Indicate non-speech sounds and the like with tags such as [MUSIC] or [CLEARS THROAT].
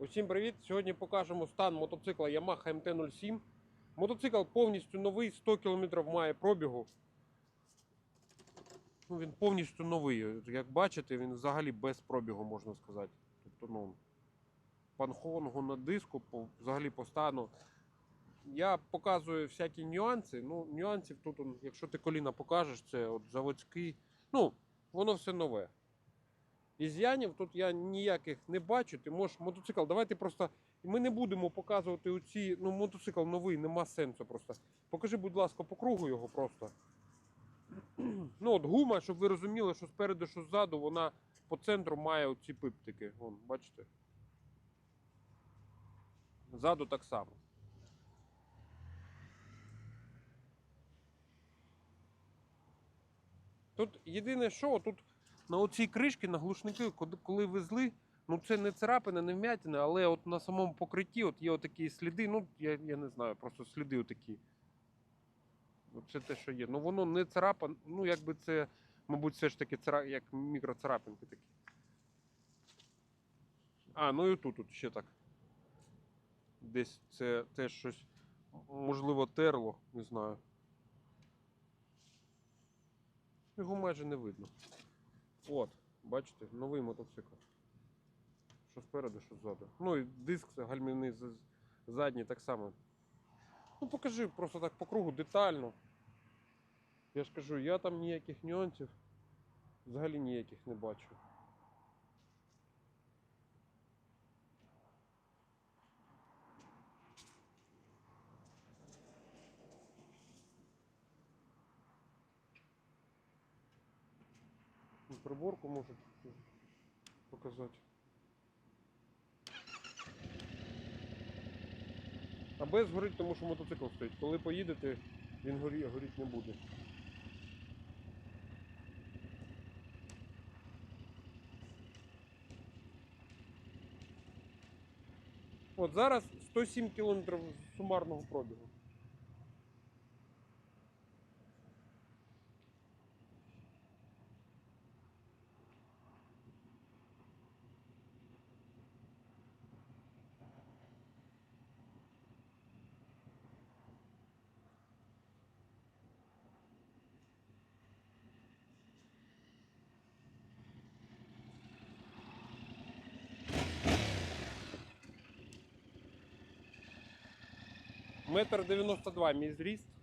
Усім привіт! Сьогодні покажемо стан мотоцикла Yamaha MT-07. Мотоцикл повністю новий, 100 км має пробігу. Ну, він повністю новий. Як бачите, він взагалі без пробігу, можна сказати. Тобто, ну, панхонгу на диску, взагалі по стану. Я показую всякі нюанси. Ну, нюансів тут, якщо ти коліна покажеш, це от заводський. Ну, воно все нове. Із'янів тут я ніяких не бачу. Ти можеш мотоцикл. Давайте просто. Ми не будемо показувати оці. Ну, мотоцикл новий, нема сенсу просто. Покажи, будь ласка, по кругу його просто. [CLEARS THROAT] Ну, от гума, щоб ви розуміли, що спереду, що ззаду, вона по центру має оці пиптики. Вон, бачите? Ззаду так само. Тут єдине, що тут на оцій кришці, на глушники, коли- коли везли, ну це не царапина, не вмятина, але от на самому покритті от є отакі сліди, ну я, я не знаю, просто сліди отакі. Це те, що є. Ну воно не царапан, ну якби це, мабуть, все ж таки цара... як мікроцарапинки такі. А, ну і тут, тут ще так. Десь це теж щось, можливо, терло, не знаю. Його майже не видно. От, бачите, новий мотоцикл. Що спереду, що ззаду. Ну і диск гальмівний задній так само. Ну покажи просто так по кругу детально. Я ж кажу, я там ніяких нюансів взагалі ніяких не бачу. Приборку можу показати. А без горить, тому що мотоцикл стоїть. Коли поїдете, він горі, горіть не буде. От зараз 107 км сумарного пробігу. Метр 92 мій зріст.